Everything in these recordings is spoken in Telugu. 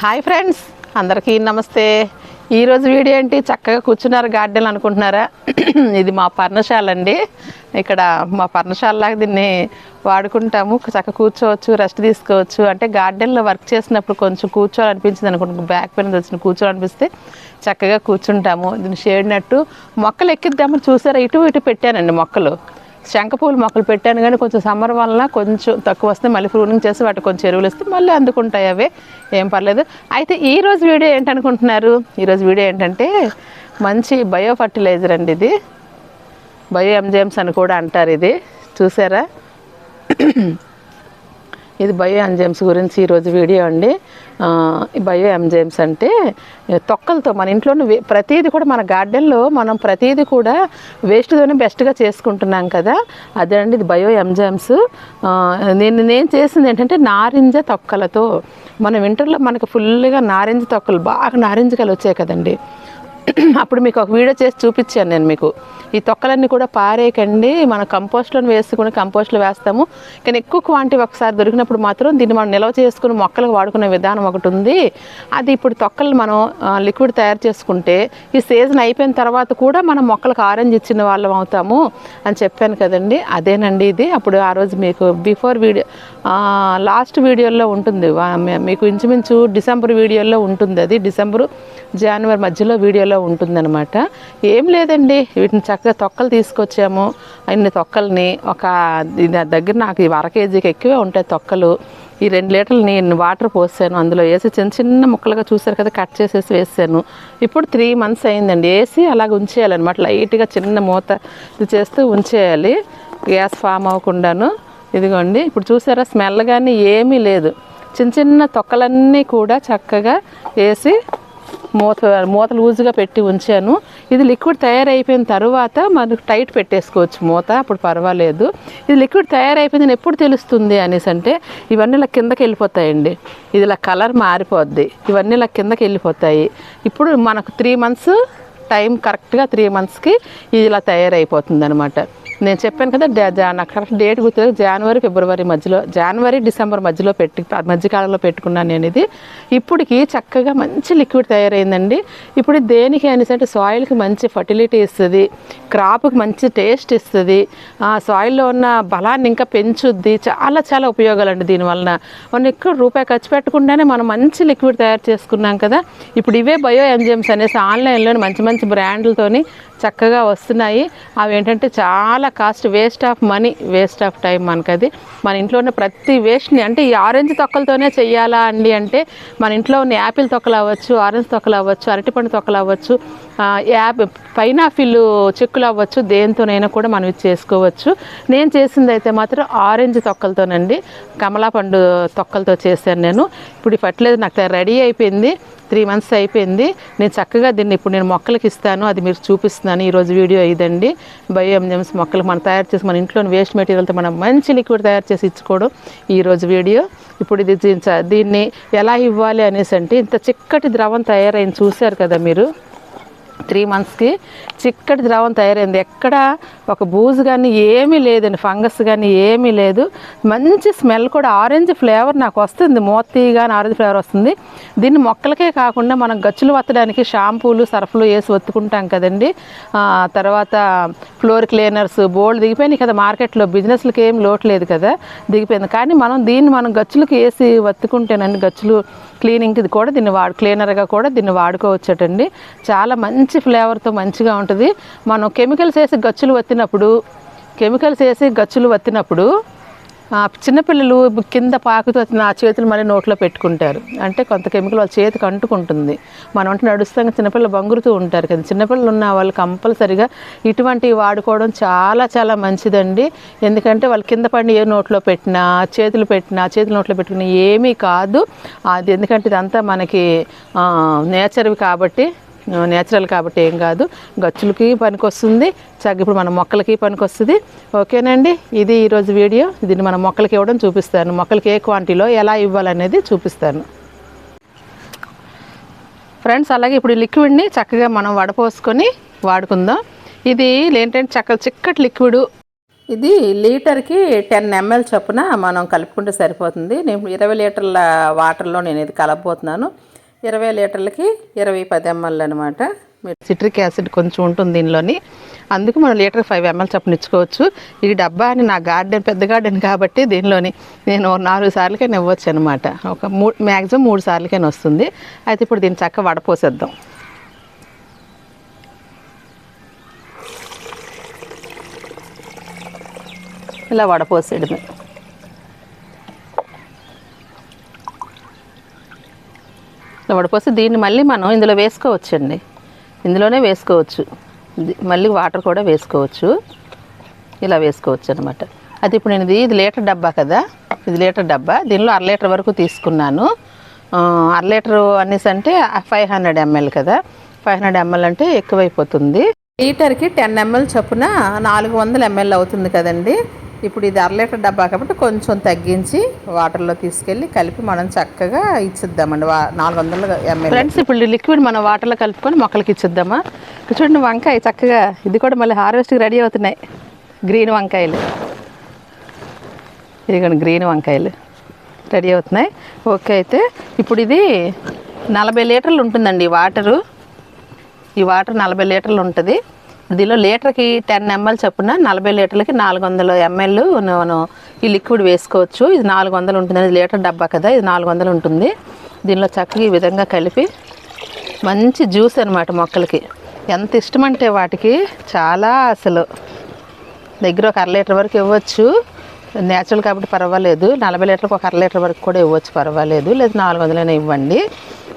హాయ్ ఫ్రెండ్స్ అందరికీ నమస్తే. ఈరోజు వీడియో ఏంటి? చక్కగా కూర్చున్నారు గార్డెన్ అనుకుంటున్నారా? ఇది మా పర్ణశాల అండి. ఇక్కడ మా పర్ణశాలలాగా దీన్ని వాడుకుంటాము. చక్కగా కూర్చోవచ్చు రెస్ట్ తీసుకోవచ్చు. అంటే గార్డెన్లో వర్క్ చేసినప్పుడు కొంచెం కూర్చోవాలనిపించింది అనుకుంటు బ్యాక్ పెయిన్ వచ్చిన కూర్చోవాలనిపిస్తే చక్కగా కూర్చుంటాము. దీన్ని షేడినట్టు మొక్కలు ఎక్కిద్దామని చూసారా? ఇటు ఇటు పెట్టానండి మొక్కలు. శంఖపూలు మొక్కలు పెట్టాను కానీ కొంచెం సమ్మర్ వలన కొంచెం తక్కువ వస్తే మళ్ళీ ప్రూనింగ్ చేసి వాటికి కొంచెం ఎరువులు ఇస్తే మళ్ళీ అందుకుంటాయి అవే. ఏం పర్లేదు. అయితే ఈరోజు వీడియో ఏంటనుకుంటున్నారు? ఈరోజు వీడియో ఏంటంటే మంచి బయో ఫర్టిలైజర్ అండి ఇది. బయో ఎంజైమ్స్ అని కూడా అంటారు ఇది. చూసారా? ఇది బయో ఎంజైమ్స్ గురించి ఈరోజు వీడియో అండి. బయో ఎంజైమ్స్ అంటే తొక్కలతో మన ఇంట్లోనే ప్రతీది ప్రతిదీ కూడా మన గార్డెన్లో మనం ప్రతిదీ కూడా వేస్ట్తోనే బెస్ట్గా చేసుకుంటున్నాం కదా. అదే అండి ఇది బయో ఎంజైమ్స్. నేను నేను చేసింది ఏంటంటే నారింజ తొక్కలతో. మన వింటర్లో మనకు ఫుల్గా నారింజ తొక్కలు బాగా నారింజ కలు వచ్చాయి కదండి. అప్పుడు మీకు ఒక వీడియో చేసి చూపించాను నేను మీకు. ఈ తొక్కలన్నీ కూడా పారేయకండి. మన కంపోస్ట్లో వేసుకుని కంపోస్ట్లో వేస్తాము. కానీ ఎక్కువ క్వాంటిటీ ఒకసారి దొరికినప్పుడు మాత్రం దీన్ని మనం నిల్వ చేసుకుని మొక్కలకు వాడుకునే విధానం ఒకటి ఉంది. అది ఇప్పుడు తొక్కలు మనం లిక్విడ్ తయారు చేసుకుంటే ఈ సీజన్ అయిపోయిన తర్వాత కూడా మనం మొక్కలకు ఆరెంజ్ ఇచ్చిన వాళ్ళం అవుతాము అని చెప్పాను కదండి. అదేనండి ఇది. అప్పుడు ఆ రోజు మీకు బిఫోర్ వీడియో లాస్ట్ వీడియోలో ఉంటుంది. మీకు ఇంచుమించు డిసెంబర్ వీడియోలో ఉంటుంది అది. డిసెంబరు జనవరి మధ్యలో వీడియోలో ఉంటుందన్నమాట. ఏం లేదండి వీటిని చక్కగా తొక్కలు తీసుకొచ్చాము. అన్ని తొక్కల్ని ఒక దగ్గర నాకు అర కేజీకి ఎక్కువే ఉంటాయి తొక్కలు. ఈ రెండు లీటర్లు నేను వాటర్ పోసాను. అందులో వేసి చిన్న చిన్న ముక్కలుగా చూసారు కదా కట్ చేసేసి వేసాను. ఇప్పుడు త్రీ మంత్స్ అయిందండి వేసి అలాగ ఉంచేయాలన్నమాట. లైట్గా చిన్న మూత ఇది చేస్తూ ఉంచేయాలి. గ్యాస్ ఫామ్ అవ్వకుండాను. ఇదిగోండి ఇప్పుడు చూసారా స్మెల్ కానీ ఏమీ లేదు. చిన్న చిన్న తొక్కలన్నీ కూడా చక్కగా వేసి మూత మూత లూజుగా పెట్టి ఉంచాను. ఇది లిక్విడ్ తయారైపోయిన తర్వాత మనకు టైట్ పెట్టేసుకోవచ్చు మూత అప్పుడు పర్వాలేదు. ఇది లిక్విడ్ తయారైపోయిందని ఎప్పుడు తెలుస్తుంది అనేసి అంటే ఇవన్నీ ఇలా కిందకి వెళ్ళిపోతాయండి. ఇది ఇలా కలర్ మారిపోద్ది. ఇవన్నీ ఇలా కిందకి వెళ్ళిపోతాయి. ఇప్పుడు మనకు త్రీ మంత్స్ టైం కరెక్ట్గా త్రీ మంత్స్కి ఇది ఇలా తయారైపోతుంది అనమాట నేను చెప్పాను కదా నాకు కరెక్ట్ డేట్ గుర్తులేదు. జనవరి ఫిబ్రవరి మధ్యలో జనవరి డిసెంబర్ మధ్యలో పెట్టి మధ్యకాలంలో పెట్టుకున్నాను నేను ఇది. ఇప్పటికి చక్కగా మంచి లిక్విడ్ తయారైందండి. ఇప్పుడు దేనికి అనేసి అంటే సాయిల్కి మంచి ఫర్టిలిటీ ఇస్తుంది క్రాప్కి మంచి టేస్ట్ ఇస్తుంది ఆ సాయిల్లో ఉన్న బలాన్ని ఇంకా పెంచుద్ది. చాలా చాలా ఉపయోగాలు అండి దీనివలన మనం ఎక్కువ రూపాయి ఖర్చు పెట్టకుండానే మనం మంచి లిక్విడ్ తయారు చేసుకున్నాం కదా. ఇప్పుడు ఇవే బయో ఎంజిఎమ్స్ అనేసి ఆన్లైన్లో మంచి మంచి బ్రాండ్లతోని చక్కగా వస్తున్నాయి. అవి ఏంటంటే చాలా cost waste of money waste of time మనకు అది మన ఇంట్లో ఉన్న ప్రతి వేస్ట్ని అంటే ఈ ఆరెంజ్ తొక్కలతోనే చేయాలా అండి అంటే మన ఇంట్లో ఉన్న యాపిల్ తొక్కలు అవ్వచ్చు ఆరెంజ్ తొక్కలు అవ్వచ్చు అరటిపండు తొక్కలు అవ్వచ్చు యాప్ పైనాపిల్ చెక్కులు అవ్వచ్చు దేనితోనైనా కూడా మనం ఇది చేసుకోవచ్చు. నేను చేసింది అయితే మాత్రం ఆరెంజ్ తొక్కలతోనండి. కమలా పండు తొక్కలతో చేశాను నేను. ఇప్పుడు పట్టలేదు నాకు రెడీ అయిపోయింది. త్రీ మంత్స్ అయిపోయింది. నేను చక్కగా దీన్ని ఇప్పుడు నేను మొక్కలకి ఇస్తాను. అది మీరు చూపిస్తున్నాను. ఈరోజు వీడియో ఇదండి. బయో ఎంజమ్స్ మొక్కలు మనం తయారు చేసి మన ఇంట్లోని వేస్ట్ మెటీరియల్తో మనం మంచి లిక్విడ్ తయారు చేసి ఇచ్చుకోవడం ఈరోజు వీడియో. ఇప్పుడు ఇది దీన్ని ఎలా ఇవ్వాలి అనేసి అంటే ఇంత చిక్కటి ద్రవం తయారైంది చూశారు కదా మీరు? త్రీ మంత్స్కి చిక్కటి ద్రవం తయారైంది. ఎక్కడ ఒక బూజు కానీ ఏమీ లేదండి ఫంగస్ కానీ ఏమీ లేదు. మంచి స్మెల్ కూడా ఆరెంజ్ ఫ్లేవర్ నాకు వస్తుంది. మోతీ కానీ ఆరెంజ్ ఫ్లేవర్ వస్తుంది. దీన్ని మొక్కలకే కాకుండా మనం గచ్చులు వత్తడానికి షాంపూలు సర్ఫ్లు వేసి ఒత్తుకుంటాం కదండి. తర్వాత ఫ్లోర్ క్లీనర్స్ బోల్డ్ దిగిపోయినాయి కదా మార్కెట్లో. బిజినెస్లకి ఏం లోటు లేదు కదా దిగిపోయింది. కానీ మనం దీన్ని మనం గచ్చులకు వేసి వత్తుకుంటేనండి గచ్చులు క్లీనింగ్కి కూడా దీన్ని వాడు క్లీనర్గా కూడా దీన్ని వాడుకోవచ్చటండి. చాలా మంచి ఫ్లేవర్తో మంచిగా ఉంటుంది. మనం కెమికల్స్ వేసి గచ్చులు వత్తినప్పుడు కెమికల్స్ వేసి గచ్చులు వత్తినప్పుడు చిన్నపిల్లలు కింద పాకుతూ వచ్చిన ఆ చేతులు మళ్ళీ నోట్లో పెట్టుకుంటారు. అంటే కొంత కెమికల్ వాళ్ళ చేతికి అంటుకుంటుంది. మనం అంటే నడుస్తాక చిన్నపిల్లలు బంగురుతూ ఉంటారు కదా. చిన్నపిల్లలు ఉన్న వాళ్ళు కంపల్సరిగా ఇటువంటివి వాడుకోవడం చాలా చాలా మంచిదండి. ఎందుకంటే వాళ్ళు కింద పడిన ఏ నోట్లో పెట్టినా చేతులు పెట్టినా చేతులు నోట్లో పెట్టుకున్నా ఏమీ కాదు. అది ఎందుకంటే ఇదంతా మనకి నేచర్వి కాబట్టి నేచురల్ కాబట్టి ఏం కాదు. గచ్చులకి పనికొస్తుంది. చక్కగా ఇప్పుడు మన మొక్కలకి పనికొస్తుంది. ఓకేనండి? ఇది ఈరోజు వీడియో. దీన్ని మన మొక్కలకి ఇవ్వడం చూపిస్తాను. మొక్కలకి ఏ క్వాంటిటీలో ఎలా ఇవ్వాలనేది చూపిస్తాను. ఫ్రెండ్స్ అలాగే ఇప్పుడు ఈ లిక్విడ్ని చక్కగా మనం వడపోసుకొని వాడుకుందాం. ఇది ఏంటంటే చక్క చిక్కటి లిక్విడ్. ఇది లీటర్కి టెన్ ఎంఎల్ చొప్పున మనం కలుపుకుంటే సరిపోతుంది. నేను ఇరవై లీటర్ల వాటర్లో నేను ఇది కలపబోతున్నాను. ఇరవై లీటర్లకి ఇరవై పది ఎంఎల్ అనమాట సిట్రిక్ యాసిడ్ కొంచెం ఉంటుంది దీనిలోని. అందుకు మనం లీటర్ ఫైవ్ ఎంఎల్ చొప్పున ఇచ్చుకోవచ్చు. ఈ డబ్బా అని నా గార్డెన్ పెద్ద గార్డెన్ కాబట్టి దీనిలోని నేను నాలుగు సార్లకైనా ఇవ్వచ్చు అనమాట ఒక మూడు మ్యాక్సిమం మూడు సార్లకైనా వస్తుంది. అయితే ఇప్పుడు దీన్ని చక్క వడపోసేద్దాం. ఇలా వడపోసేయడమే. ఇలా వడపోసి దీన్ని మళ్ళీ మనం ఇందులో వేసుకోవచ్చండి. ఇందులోనే వేసుకోవచ్చు. మళ్ళీ వాటర్ కూడా వేసుకోవచ్చు. ఇలా వేసుకోవచ్చు అనమాట అది ఇప్పుడు నేను ఇది ఇది లీటర్ డబ్బా కదా? ఇది లీటర్ డబ్బా. దీనిలో అర లీటర్ వరకు తీసుకున్నాను. అర లీటర్ అనేసి అంటే ఫైవ్ హండ్రెడ్ ఎంఎల్ కదా? ఫైవ్ హండ్రెడ్ ఎంఎల్ అంటే ఎక్కువైపోతుంది. లీటర్కి టెన్ ఎంఎల్ చొప్పున నాలుగు వందల ఎంఎల్ అవుతుంది కదండి. ఇప్పుడు ఇది అర లీటర్ డబ్బా కాబట్టి కొంచెం తగ్గించి వాటర్లో తీసుకెళ్ళి కలిపి మనం చక్కగా ఇచ్చిద్దామండి. వా- నాలుగు వందల ఎంఎల్ ఫ్రెండ్స్ ఇప్పుడు లిక్విడ్ మనం వాటర్లో కలుపుకొని మొక్కలకి ఇచ్చిద్దామా? చూడండి వంకాయ చక్కగా ఇది కూడా మళ్ళీ హార్వెస్ట్కి రెడీ అవుతున్నాయి. గ్రీన్ వంకాయలు. ఇదిగోండి గ్రీన్ వంకాయలు. రెడీ అవుతున్నాయి. ఓకే అయితే ఇప్పుడు ఇది నలభై లీటర్లు ఉంటుందండి ఈ వాటరు. ఈ వాటర్ నలభై లీటర్లు ఉంటుంది. దీనిలో లీటర్కి టెన్ ఎంఎల్ చొప్పున నలభై లీటర్లకి నాలుగు వందల ఎంఎల్ మనం ఈ లిక్విడ్ వేసుకోవచ్చు. ఇది నాలుగు వందలు ఉంటుంది. ఇది లీటర్ డబ్బా కదా ఇది నాలుగు వందలు ఉంటుంది. దీనిలో చక్కగా ఈ విధంగా కలిపి మంచి జ్యూస్ అనమాట మొక్కలకి. ఎంత ఇష్టమంటే వాటికి చాలా అసలు. దగ్గర ఒక అర లీటర్ వరకు ఇవ్వచ్చు. నేచురల్ కాబట్టి పర్వాలేదు. నలభై లీటర్లకు ఒక అర లీటర్ వరకు కూడా ఇవ్వచ్చు పర్వాలేదు. లేదు నాలుగు వందలైనా ఇవ్వండి.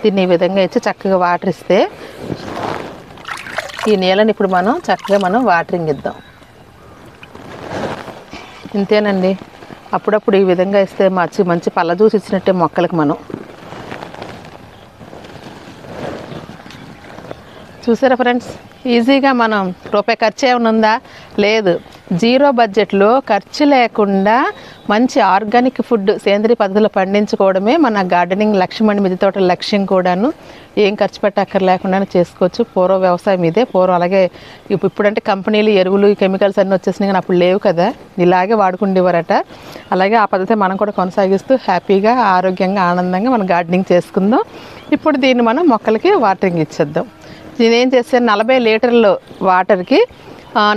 దీన్ని ఈ విధంగా ఇచ్చి చక్కగా వాటర్ ఇస్తే ఈ నీళ్ళని ఇప్పుడు మనం చక్కగా మనం వాటరింగ్ ఇద్దాం. ఇంతేనండి. అప్పుడప్పుడు ఈ విధంగా ఇస్తే మంచి మంచి పళ్ళ జ్యూస్ ఇచ్చినట్టే మొక్కలకి మనం. చూసారా ఫ్రెండ్స్? ఈజీగా మనం రూపాయి ఖర్చు ఏమైనా ఉందా? లేదు. జీరో బడ్జెట్లో ఖర్చు లేకుండా మంచి ఆర్గానిక్ ఫుడ్ సేంద్రియ పద్ధతిలో పండించుకోవడమే మన గార్డెనింగ్ లక్ష్యం అండి. మిద్దె తోటల లక్ష్యం కూడాను. ఏం ఖర్చు పెట్టక్కర్ లేకుండా చేసుకోవచ్చు. పూర్వ వ్యవసాయం ఇదే. పూర్వం అలాగే ఇప్పుడు ఇప్పుడంటే కంపెనీలు ఎరువులు కెమికల్స్ అన్నీ వచ్చేసినాయి కానీ అప్పుడు లేవు కదా. ఇలాగే వాడుకుండేవారట. అలాగే ఆ పద్ధతి మనం కూడా కొనసాగిస్తూ హ్యాపీగా ఆరోగ్యంగా ఆనందంగా మనం గార్డెనింగ్ చేసుకుందాం. ఇప్పుడు దీన్ని మనం మొక్కలకి వాటరింగ్ ఇచ్చేద్దాం. నేనేం చేస్తాను నలభై లీటర్లు వాటర్కి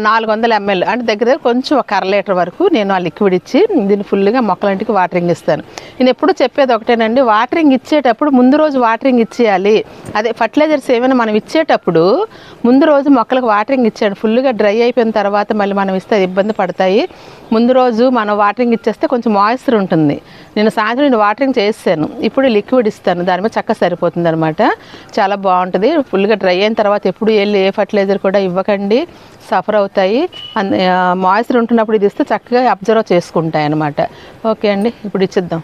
నాలుగు వందల ఎంఎల్ అంటే దగ్గర దగ్గర కొంచెం ఒక అర లీటర్ వరకు నేను ఆ లిక్విడ్ ఇచ్చి దీన్ని ఫుల్గా మొక్కలంటికి వాటరింగ్ ఇస్తాను. నేను ఎప్పుడు చెప్పేది ఒకటేనండి వాటరింగ్ ఇచ్చేటప్పుడు ముందు రోజు వాటరింగ్ ఇచ్చేయాలి. అదే ఫర్టిలైజర్స్ ఏమైనా మనం ఇచ్చేటప్పుడు ముందు రోజు మొక్కలకు వాటరింగ్ ఇచ్చాడు ఫుల్గా డ్రై అయిపోయిన తర్వాత మళ్ళీ మనం ఇస్తే అది ఇబ్బంది పడతాయి. ముందు రోజు మనం వాటరింగ్ ఇచ్చేస్తే కొంచెం మాయిశ్చర్ ఉంటుంది. నేను సాయంత్రం నేను వాటరింగ్ చేస్తాను ఇప్పుడు లిక్విడ్ ఇస్తాను. దాని మీద చక్క సరిపోతుంది అనమాట చాలా బాగుంటుంది. ఫుల్గా డ్రై అయిన తర్వాత ఎప్పుడు వెళ్ళి ఏ ఫర్టిలైజర్ కూడా ఇవ్వకండి. సఫర్ అవుతాయి. మాయిశ్చర్ ఉంటున్నప్పుడు ఇది ఇస్తే చక్కగా అబ్జర్వ్ చేసుకుంటాయి అనమాట ఓకే అండి ఇప్పుడు ఇచ్చిద్దాం.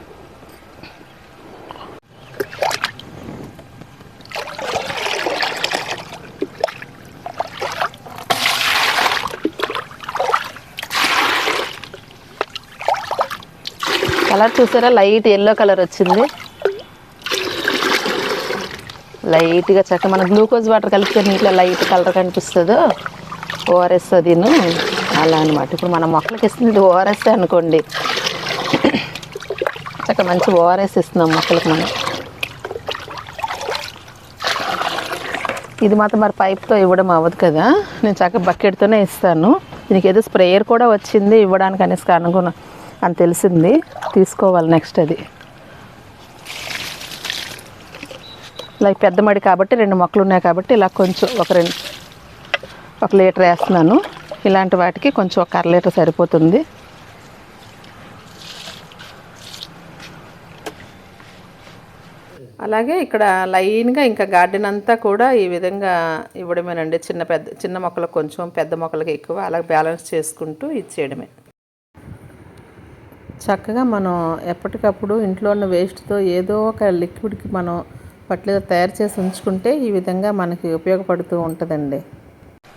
కలర్ చూసారా? లైట్ ఎల్లో కలర్ వచ్చింది. లైట్గా చక్క మన గ్లూకోజ్ వాటర్ కలిపితే నీటిలో లైట్ కలర్ కనిపిస్తుందో. ఓఆర్ఎస్ అదిను అలా అనమాట ఇప్పుడు మన మొక్కలకి ఇస్తుంది ఓఆర్ఎస్ అనుకోండి. అక్కడ మంచి ఓఆర్ఎస్ ఇస్తున్నాం మొక్కలకి మనం. ఇది మాత్రం మరి పైప్తో ఇవ్వడం అవ్వదు కదా. నేను చక్కగా బకెట్తోనే ఇస్తాను. దీనికి ఏదో స్ప్రేయర్ కూడా వచ్చింది ఇవ్వడానికి అనేసి అనుకున్నా. అని తెలిసింది. తీసుకోవాలి నెక్స్ట్ అది. ఇలా పెద్ద మడి కాబట్టి రెండు మొక్కలు ఉన్నాయి కాబట్టి ఇలా కొంచెం ఒక రెండు ఒక లీటర్ వేస్తున్నాను. ఇలాంటి వాటికి కొంచెం ఒక అర లీటర్ సరిపోతుంది. అలాగే ఇక్కడ లైన్గా ఇంకా గార్డెన్ అంతా కూడా ఈ విధంగా ఇవ్వడమేనండి. చిన్న పెద్ద చిన్న మొక్కలకు కొంచెం పెద్ద మొక్కలకి ఎక్కువ అలా బ్యాలెన్స్ చేసుకుంటూ ఇచ్చేయడమే. చక్కగా మనం ఎప్పటికప్పుడు ఇంట్లో ఉన్న వేస్ట్తో ఏదో ఒక లిక్విడ్కి మనం ఫర్టిలైజర్ తయారు చేసి ఉంచుకుంటే ఈ విధంగా మనకి ఉపయోగపడుతూ ఉంటుందండి.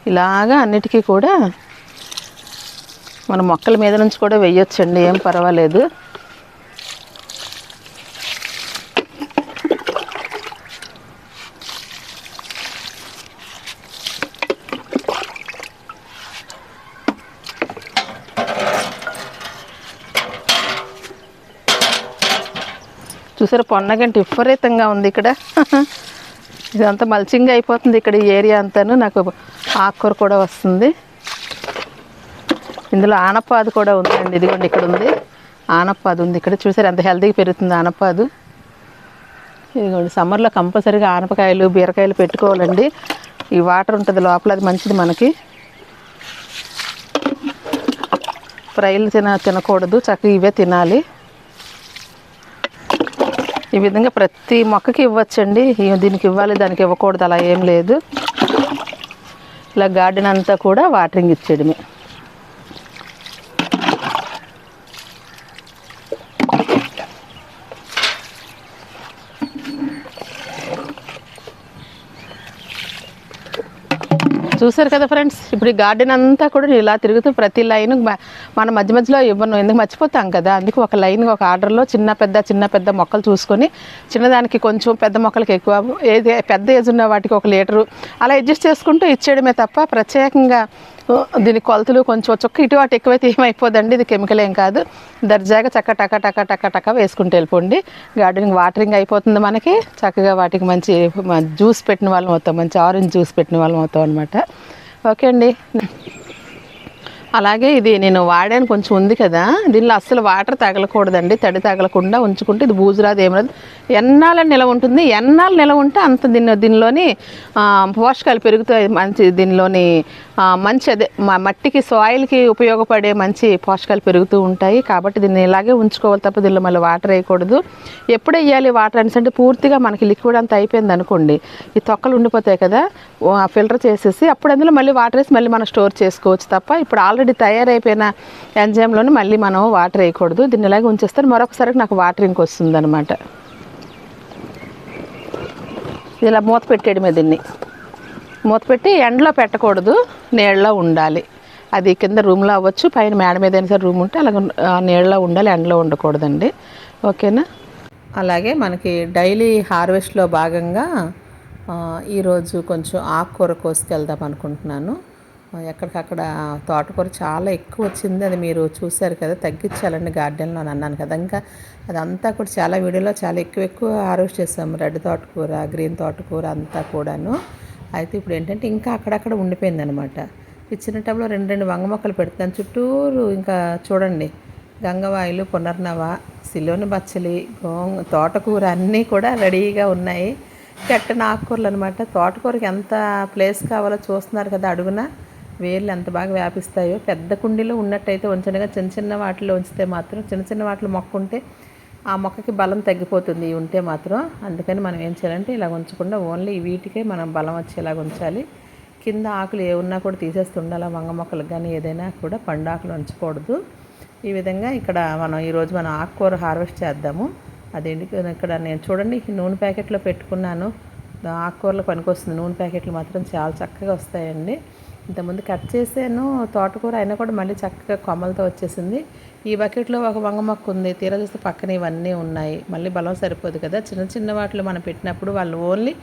ఇలాగా అన్నిటికీ కూడా మన మొక్కల మీద నుంచి కూడా వేయొచ్చండి ఏం పర్వాలేదు. చూసారు పొన్నగంట విపరీతంగా ఉంది ఇక్కడ. ఇదంతా మల్చింగ్ అయిపోతుంది ఇక్కడ ఈ ఏరియా అంతాను. నాకు ఆకుకూర కూడా వస్తుంది. ఇందులో ఆనపాదు కూడా ఉందండి. ఇదిగోండి ఇక్కడ ఉంది. ఆనపాదు ఉంది. ఇక్కడ చూసారు ఎంత హెల్తీగా పెరుగుతుంది ఆనపాదు. ఇదిగోండి సమ్మర్లో కంపల్సరీగా ఆనపకాయలు బీరకాయలు పెట్టుకోవాలండి. ఈ వాటర్ ఉంటుంది లోపల అది మంచిది మనకి. ఫ్రైలు తిన తినకూడదు చక్కగా ఇవే తినాలి. ఈ విధంగా ప్రతి మొక్కకి ఇవ్వచ్చండి. దీనికి ఇవ్వాలి దానికి ఇవ్వకూడదు అలా ఏం లేదు. ఇలా గార్డెన్ అంతా కూడా వాటరింగ్ ఇచ్చేయడమే చూసారు కదా ఫ్రెండ్స్? ఇప్పుడు ఈ గార్డెన్ అంతా కూడా ఇలా తిరుగుతూ ప్రతి లైన్ మన మధ్య మధ్యలో ఇవ్వను ఎందుకు మర్చిపోతాం కదా? అందుకు ఒక లైన్ ఒక ఆర్డర్లో చిన్న పెద్ద చిన్న పెద్ద మొక్కలు చూసుకొని చిన్నదానికి కొంచెం పెద్ద మొక్కలకి ఎక్కువ ఏది పెద్ద ఏజ్ ఉన్న వాటికి ఒక లీటరు అలా అడ్జస్ట్ చేసుకుంటూ ఇచ్చేయడమే తప్ప ప్రత్యేకంగా దీని కొలతలు కొంచెం చొక్క ఇటు అటు ఎక్కువైతే ఏమైపోదండి? ఇది కెమికల్ ఏం కాదు. దర్జాగా చక్క టక టక టక టక వేసుకుంటూ వెళ్ళిపోండి. గార్డెనింగ్ వాటరింగ్ అయిపోతుంది మనకి. చక్కగా వాటికి మంచి జ్యూస్ పెట్టిన వాళ్ళం అవుతాం. మంచి ఆరెంజ్ జ్యూస్ పెట్టిన వాళ్ళం అవుతాం అనమాట ఓకే అండి. అలాగే ఇది నేను వాడాను. కొంచెం ఉంది కదా. దీనిలో అస్సలు వాటర్ తగలకూడదండి. తడి తగలకుండా ఉంచుకుంటే ఇది బూజురాదు ఏమరాదు ఎన్నాళ్ళని నిలవ ఉంటుంది. ఎన్నాళ్ళు నిలవ ఉంటే అంత దీని దీనిలోని పోషకాలు పెరుగుతాయి. మంచి దీనిలోని మంచి అదే మట్టికి సాయిల్కి ఉపయోగపడే మంచి పోషకాలు పెరుగుతూ ఉంటాయి. కాబట్టి దీన్ని ఇలాగే ఉంచుకోవాలి తప్ప దీనిలో మళ్ళీ వాటర్ వేయకూడదు. ఎప్పుడు వేయాలి వాటర్ అంటే పూర్తిగా మనకి లిక్విడ్ అంతా అయిపోయింది అనుకోండి ఈ తొక్కలు ఉండిపోతాయి కదా ఫిల్టర్ చేసేసి అప్పుడు అందులో మళ్ళీ వాటర్ వేసి మళ్ళీ మనం స్టోర్ చేసుకోవచ్చు తప్ప ఇప్పుడు ఆల్రెడీ తయారైపోయిన ఎంజైమ్లోని మళ్ళీ మనం వాటర్ వేయకూడదు. దీన్ని ఇలాగే ఉంచేస్తే మరొకసారి నాకు వాటరింగ్ వస్తుంది అనమాట ఇలా మూత పెట్టేయడమే దీన్ని. మూత పెట్టి ఎండలో పెట్టకూడదు నీళ్ళలో ఉండాలి. అది కింద రూమ్లో అవ్వచ్చు పైన మేడ మీద అయినా సరే రూమ్ ఉంటే అలాగ నీళ్ళలో ఉండాలి ఎండలో ఉండకూడదండి. ఓకేనా? అలాగే మనకి డైలీ హార్వెస్ట్లో భాగంగా ఈరోజు కొంచెం ఆకుకూర కోసుకెళ్దాం అనుకుంటున్నాను. ఎక్కడికక్కడ తోటకూర చాలా ఎక్కువ వచ్చింది. అది మీరు చూశారు కదా తగ్గించాలండి గార్డెన్లో అని అన్నాను కదా. ఇంకా అదంతా కూడా చాలా వీడియోలో చాలా ఎక్కువ ఎక్కువ హార్వెస్ట్ చేసాము రెడ్ తోటకూర గ్రీన్ తోటకూర అంతా కూడాను. అయితే ఇప్పుడు ఏంటంటే ఇంకా అక్కడక్కడ ఉండిపోయిందనమాట ఇచ్చిన టైంలో రెండు రెండు వంగ మొక్కలు పెడతాను చుట్టూరు ఇంకా చూడండి. గంగవాయిలు పునర్నవ సిలోని బచ్చలి గోంగ తోటకూర అన్నీ కూడా రెడీగా ఉన్నాయి. కట్టిన ఆకుకూరలు అనమాట తోటకూరకి ఎంత ప్లేస్ కావాలో చూస్తున్నారు కదా అడుగున. వేర్లు ఎంత బాగా వ్యాపిస్తాయో. పెద్ద కుండీలో ఉన్నట్టయితే ఉంచనగా. చిన్న చిన్న వాటిలో ఉంచితే మాత్రం చిన్న చిన్న వాటిలో మొక్క ఉంటే ఆ మొక్కకి బలం తగ్గిపోతుంది ఉంటే మాత్రం. అందుకని మనం ఏం చేయాలంటే ఇలా ఉంచకుండా ఓన్లీ వీటికే మనం బలం వచ్చేలాగా ఉంచాలి. కింద ఆకులు ఏ ఉన్నా కూడా తీసేస్తుండాలి వంగ మొక్కలకు కానీ ఏదైనా కూడా పండు ఆకులు ఉంచకూడదు. ఈ విధంగా ఇక్కడ మనం ఈరోజు మనం ఆకుకూర హార్వెస్ట్ చేద్దాము. అదేంటి ఇక్కడ నేను చూడండి నూనె ప్యాకెట్లో పెట్టుకున్నాను. ఆకుకూరలు పనికొస్తుంది నూనె ప్యాకెట్లు మాత్రం చాలా చక్కగా వస్తాయండి. ఇంతకుముందు కట్ చేసాను తోటకూర అయినా కూడా మళ్ళీ చక్కగా కొమ్మలతో వచ్చేసింది. ఈ బకెట్లో ఒక వంగ మొక్క ఉంది. తీరా చూస్తే పక్కన ఇవన్నీ ఉన్నాయి. మళ్ళీ బలం సరిపోదు కదా. చిన్న చిన్న వాటిలో మనం పెట్టినప్పుడు వాళ్ళు ఓన్లీ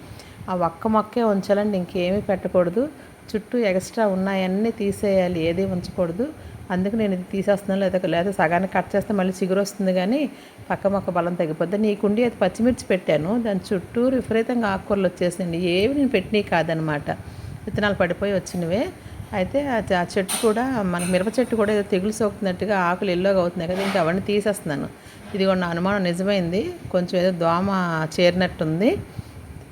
ఆ ఒక్క మొక్కే ఉంచాలండి. ఇంకేమీ పెట్టకూడదు. చుట్టూ ఎక్స్ట్రా ఉన్నాయన్నీ తీసేయాలి. ఏది ఉంచకూడదు. అందుకు నేను ఇది తీసేస్తున్నాను. లేదా లేదా సగానికి కట్ చేస్తే మళ్ళీ చిగురు వస్తుంది కానీ పక్క మొక్క బలం తగ్గిపోద్ది. నీ కుండి అది పచ్చిమిర్చి పెట్టాను. దాని చుట్టూ విపరీతంగా ఆకుకూరలు వచ్చేసింది ఏవి నేను పెట్టినవి కాదనమాట. విత్తనాలు పడిపోయి వచ్చినవే. అయితే ఆ ఆ చెట్టు కూడా మన మిరప చెట్టు కూడా ఏదో తెగులు సోకుతున్నట్టుగా ఆకులు ఎల్లోగా అవుతున్నాయి కదా ఇంకా అవన్నీ తీసేస్తున్నాను. ఇది కూడా నా అనుమానం నిజమైంది కొంచెం ఏదో దోమ చేరినట్టుంది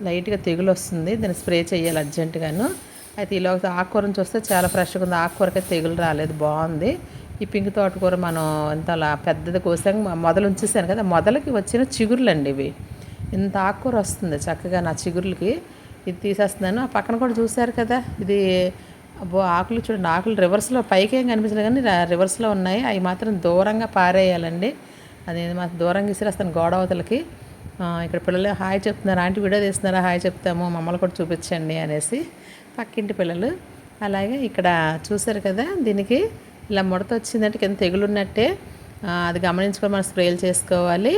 లైట్గా తెగులు వస్తుంది దాన్ని స్ప్రే చేయాలి అర్జెంటుగాను. అయితే ఇలా ఆకుకూరను చూస్తే చాలా ఫ్రెష్గా ఉంది ఆకుకూరకి తెగులు రాలేదు బాగుంది. ఈ పింక్ తోటకూర మనం ఇంత అలా పెద్దది కోసాక మొదలు ఉంచేసాను కదా మొదలకి వచ్చిన చిగురులండి అండి ఇవి. ఇంత ఆకుకూర వస్తుంది చక్కగా నా చిగురులకి ఇది తీసేస్తున్నాను. ఆ పక్కన కూడా చూశారు కదా ఇది అబ్బో ఆకులు చూడండి ఆకులు రివర్స్లో పైకి ఏం కనిపించలేదు కానీ రివర్స్లో ఉన్నాయి. అవి మాత్రం దూరంగా పారేయాలండి. అది మాత్రం దూరంగా ఇసిరేస్తాను గోడ అవతలకి. ఇక్కడ పిల్లలు హాయ్ చెప్తున్నారు. Aunty video తీస్తున్నారా? హాయ్ చెప్తాము. మమ్మల్ని కూడా చూపించండి అనేసి పక్కింటి పిల్లలు. అలాగే ఇక్కడ చూసారు కదా దీనికి ఇలా ముడత వచ్చిందంటే కింద తెగులున్నట్టే. అది గమనించుకొని మనం స్ప్రేలు చేసుకోవాలి.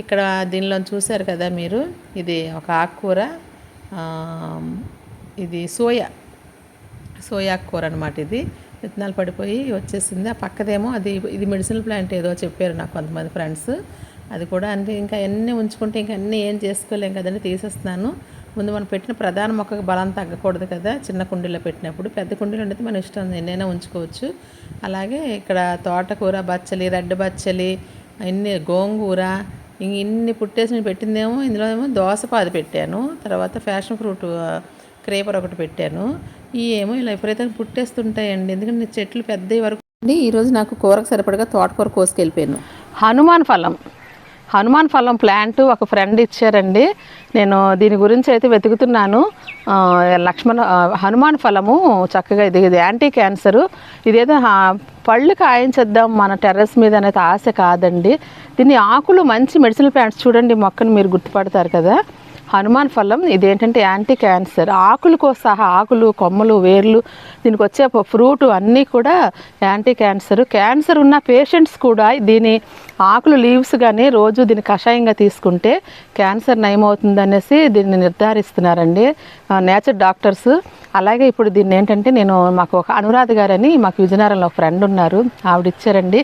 ఇక్కడ దీనిలో చూసారు కదా మీరు ఇది ఒక ఆకుకూర. ఇది సోయా. సోయా కూర అనమాట ఇది. విత్తనాలు పడిపోయి వచ్చేసింది. ఆ పక్కదేమో అది ఇది మెడిసినల్ ప్లాంట్ ఏదో చెప్పారు నాకు కొంతమంది ఫ్రెండ్స్. అది కూడా అంటే ఇంకా అన్నీ ఉంచుకుంటే ఇంకా అన్నీ ఏం చేసుకోలేం కదండి తీసేస్తున్నాను. ముందు మనం పెట్టిన ప్రధాన మొక్కకు బలం తగ్గకూడదు కదా చిన్న కుండీలో పెట్టినప్పుడు. పెద్ద కుండీలో ఉండేది మన ఇష్టం ఎన్నైనా ఉంచుకోవచ్చు. అలాగే ఇక్కడ తోటకూర బచ్చలి రెడ్ బచ్చలి అన్ని గోంగూర ఇంక ఇన్ని పుట్టేసి పెట్టిందేమో ఇందులో ఏమో దోసపాది పెట్టాను. తర్వాత ఫ్యాషన్ ఫ్రూట్ క్రేపర్ ఒకటి పెట్టాను. ఈ ఏమో ఇలా విపరీతంగా పుట్టేస్తుంటాయండి. ఎందుకంటే చెట్లు పెద్ద వరకు అండి ఈరోజు నాకు కూరకు సరిపడగా తోటకూర కోసుకెళ్ళిపోయాను. హనుమాన్ ఫలం. హనుమాన్ ఫలం ప్లాంట్ ఒక ఫ్రెండ్ ఇచ్చారండి. నేను దీని గురించి అయితే వెతుకుతున్నాను. లక్ష్మణ హనుమాన్ ఫలము చక్కగా ఇది ఇది యాంటీ క్యాన్సరు. ఇదేదో పళ్ళు కాయించేద్దాం మన టెర్రస్ మీద అనేది ఆశ కాదండి. దీని ఆకులు మంచి మెడిసిన్ ప్లాంట్స్ చూడండి మొక్కను మీరు గుర్తుపడతారు కదా. హనుమాన్ ఫలం ఇదేంటంటే యాంటీ క్యాన్సర్ ఆకులతో సహా ఆకులు కొమ్మలు వేర్లు దీనికి వచ్చే ఫ్రూట్ అన్నీ కూడా యాంటీ క్యాన్సర్ క్యాన్సర్ ఉన్న పేషెంట్స్ కూడా దీని ఆకులు లీవ్స్ కానీ రోజు దీన్ని కషాయంగా తీసుకుంటే క్యాన్సర్ నయమవుతుంది అనేసి దీన్ని నిర్ధారిస్తున్నారండి. నేచర్ డాక్టర్స్ అలాగే ఇప్పుడు దీన్ని ఏంటంటే నేను మాకు ఒక అనురాధ గారని మాకు విజయనగరంలో ఒక ఫ్రెండ్ ఉన్నారు. ఆవిడ ఇచ్చారండి.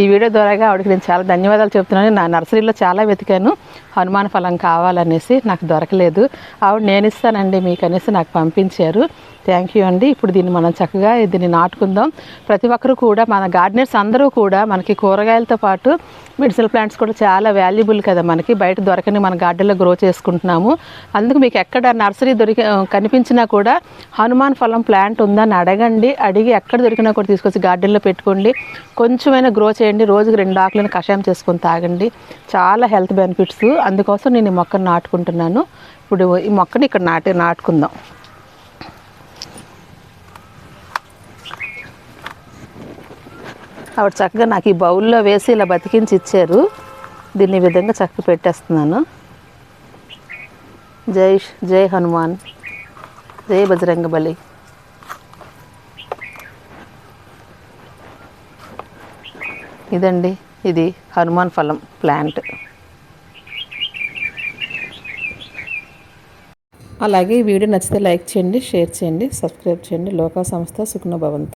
ఈ వీడియో ద్వారాగా ఆవిడకి నేను చాలా ధన్యవాదాలు చెప్తున్నాను. నా నర్సరీలో చాలా వెతికాను. హనుమాన్ ఫలం కావాలనేసి నాకు దొరకలేదు. ఆవిడ నేను ఇస్తానండి మీకు అనేసి నాకు పంపించారు. థ్యాంక్ యూ అండి. ఇప్పుడు దీన్ని మనం చక్కగా దీన్ని నాటుకుందాం. ప్రతి ఒక్కరు కూడా మన గార్డెనర్స్ అందరూ కూడా మనకి కూరగాయలతో పాటు మెడిసినల్ ప్లాంట్స్ కూడా చాలా వాల్యుబుల్ కదా మనకి. బయట దొరకని మన గార్డెన్లో గ్రో చేసుకుంటున్నాము. అందుకు మీకు ఎక్కడ నర్సరీ దొరికి కనిపించినా కూడా హనుమాన్ ఫలం ప్లాంట్ ఉందని అడగండి. అడిగి ఎక్కడ దొరికినా కూడా తీసుకొచ్చి గార్డెన్లో పెట్టుకోండి. కొంచెమైనా గ్రో చేయండి. రోజుకి రెండు ఆకులను కషాయం చేసుకొని తాగండి. చాలా హెల్త్ బెనిఫిట్స్. అందుకోసం నేను ఈ మొక్కను నాటుకుంటున్నాను. ఇప్పుడు ఈ మొక్కని ఇక్కడ నాటి నాటుకుందాం. ఆవిడ చక్కగా నాకు ఈ బౌల్లో వేసి ఇలా బతికించి ఇచ్చారు. దీన్ని ఈ విధంగా చక్కగా పెట్టేస్తున్నాను. జై జై హనుమాన్. జై బజరంగ బలి. ఇదండి ఇది హనుమాన్ ఫలం ప్లాంట్. అలాగే ఈ వీడియో నచ్చితే లైక్ చేయండి షేర్ చేయండి సబ్స్క్రైబ్ చేయండి. లోకా సంస్థ సుఖ్నభవంతు